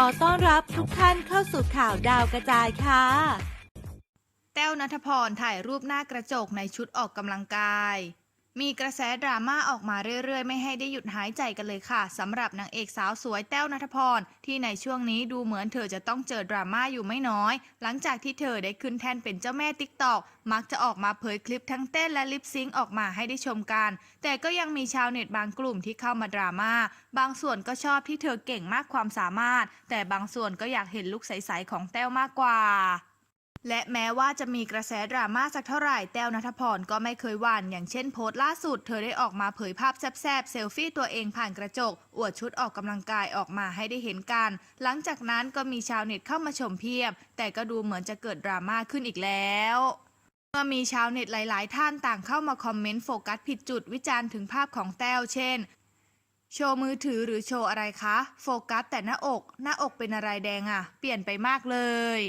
ขอต้อนรับทุกท่านเข้าสู่ข่าวดาวกระจายค่ะ แต้วนัทพรถ่ายรูปหน้ากระจกในชุดออกกำลังกาย มีกระแสดราม่าออกมาเรื่อยๆ ไม่ให้ได้หยุดหายใจกันเลยค่ะสำหรับนางเอกสาวสวยแต้วนัทพร ที่ในช่วงนี้ดูเหมือนเธอจะต้องเจอดราม่าอยู่ไม่น้อย หลังจากที่เธอได้ขึ้นแท่นเป็นเจ้าแม่ติ๊กตอกมักจะออกมาเผยคลิปทั้งเต้นและลิปซิงค์ออกมาให้ได้ชมกัน แต่ก็ยังมีชาวเน็ตบางกลุ่มที่เข้ามาดราม่าบางส่วนก็ชอบที่เธอเก่งมากความสามารถ แต่บางส่วนก็อยากเห็นลุคใสๆของแต้วมากกว่า และแม้ว่าจะมีกระแสดราม่าสักเท่าไหร่แต้วนัทพรก็ไม่เคยหวั่นอย่างเช่นโพสต์ล่าสุด เธอได้ออกมาเผยภาพแซบๆเซลฟี่ตัวเองผ่านกระจก อวดชุดออกกำลังกายออกมาให้ได้เห็นกัน หลังจากนั้นก็มีชาวเน็ตเข้ามาชมเพียบ แต่ก็ดูเหมือนจะเกิดดราม่าขึ้นอีกแล้วเมื่อมีชาวเน็ตหลาย ๆ ท่านต่างเข้ามาคอมเมนต์โฟกัสผิดจุดวิจารณ์ถึงภาพของแต้วเช่น โชว์มือถือหรือโชว์อะไรคะ โฟกัสแต่หน้าอก หน้าอกเป็นอะไรแดงอะ่ะ เปลี่ยนไปมากเลย